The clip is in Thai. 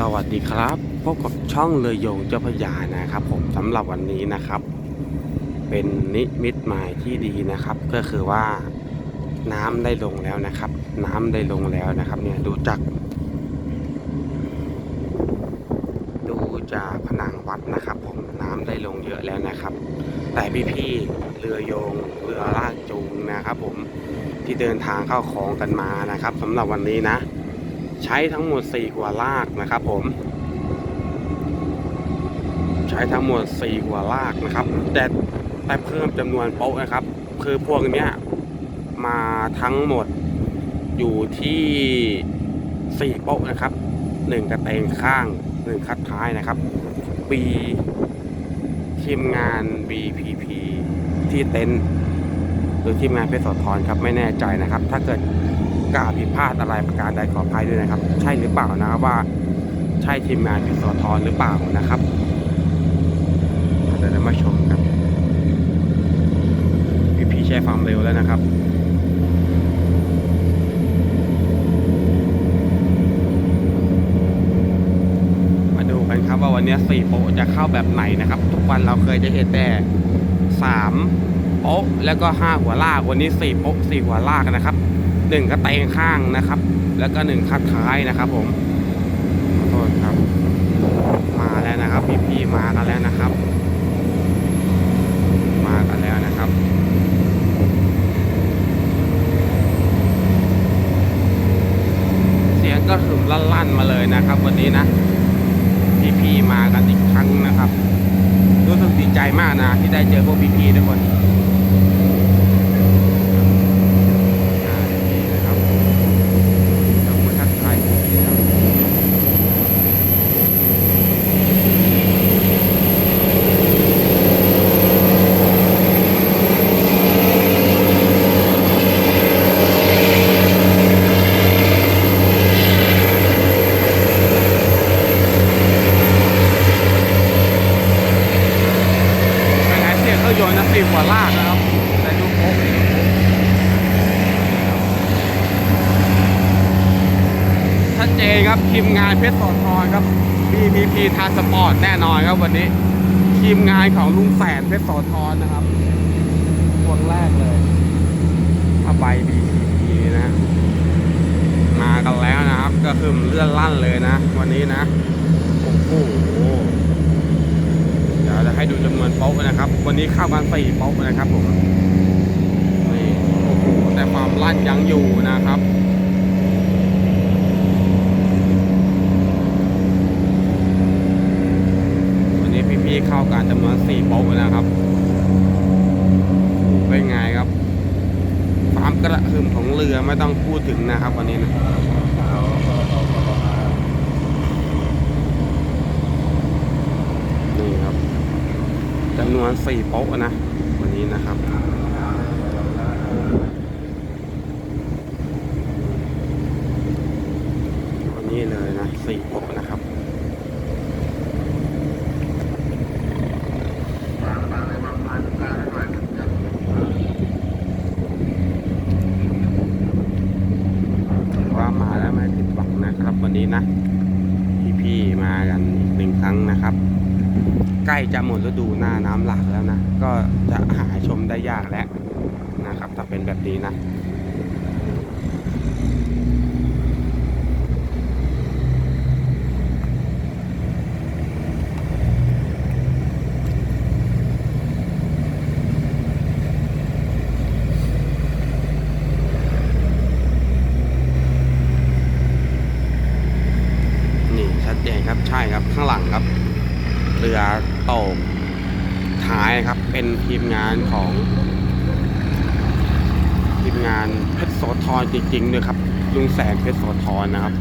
สวัสดีครับพบกับช่องเลยโยงเจ้าพระยานะครับ ผมสำหรับวันนี้นะครับ เป็นนิมิตหมายที่ดีนะครับ ก็คือว่าน้ำได้ลงแล้วนะครับ น้ำได้ลงแล้วนะครับ เนี่ยดูจาก ดูจากผนังวัดนะครับ ผมน้ำได้ลงเยอะแล้วนะครับ แต่พี่ๆเรือโยงเรือลากจูงนะครับ ผมที่เดินทางเข้าคลองกันมานะครับสำหรับวันนี้นะ ใช้ทั้งหมด 4 หัวลากนะครับผม ใช้ทั้งหมด 4 หัวลากนะครับ แต่แต่เพิ่มจำนวนโป๊ะนะครับ คือพวกเนี้ยมาทั้งหมดอยู่ที่ 4 โป๊ะนะครับ 1 กระเตงข้าง 1 คัดท้ายนะครับปีทีมงาน BPP ที่เต็นท์หรือทีมงานเพชรโสธรครับไม่แน่ใจนะครับ ถ้าเกิด กล่าวผิดพลาดอะไรประการใดขออภัยด้วยนะครับ ใช่หรือเปล่านะครับว่าใช่ทีมงานพิศทรหรือเปล่านะครับเดี๋ยวเรามาชมกันพี่พี่ใช้ความเร็วแล้วนะครับมาดูกันครับว่าวันนี้สี่โปะจะเข้าแบบไหนนะครับ ทุกวันเราเคยจะเห็นแต่สามโป๊ะแล้วก็ห้าหัวลากวันนี้สี่โป๊ะสี่หัวลากนะครับ หนึ่งกระเตงข้างนะครับ แล้วก็หนึ่งคัดท้ายนะครับ ผมขอโทษครับ มาแล้วนะครับ พี่ๆมากันแล้วนะครับ มากันแล้วนะครับเสียงก็หึมลั่นๆมาเลยนะครับ วันนี้นะพี่ๆมากันอีกครั้งนะครับ รู้สึกดีใจมากนะ ที่ได้เจอพวกพี่ๆทุกคนอ่าพี่ๆนะครับยกมือทักทายพี่ๆครับเป็นไงเสียงเค รื่อยนต์นะสิบกว่าลากนะครับแต่ดูโป๊ะชัดเจนครับทีมงานเพชรโสธรครับ BPP ทาสปอร์ตแน่นอนครับวันนี้ ทีมงานของลุงแสนเพชรโสธรนะครับคนแรกเลยผ้าใบ BPP นะ มากันแล้วนะครับ ก็คือเลื่อนลั่นเลยนะ วันนี้นะโอ้โห ให้ดูจำนวนโป๊ะนะครับ วันนี้เข้ากันสี่โป๊ะนะครับผมนี่โอ้โหแต่ความลั่นยังอยู่นะครับวันนี้พี่ๆเข้ากันจำนวนสี่โป๊ะนะครับเป็นไงครับความกระหึ่มของเรือไม่ต้องพูดถึงนะครับวันนี้นะ นี่ครับจำนวนสี่โป๊ะนะ วันนี้นะครับวันนี้เลยนะสี่โป๊ะนะครับว่ามาแล้วไม่ผิดหวังนะครับวันนี้นะ พี่ๆมากันอีกหนึ่งครั้งนะครับ ใก ล้จะหมดฤดูหน้าน้ำหลากแล้วนะ ก็จะหาชมได้ยากแล้วนะครับ ถ้าเป็นแบบนี้นะนี่ชัดเจนครับใช่ครับข้างหลังครับ เรือตกท้ายครับ เป็นทีมงานของ ทีมงานเพชรโสธรจริงๆเลยครับลุงแสงเพชรโสธรนะครับ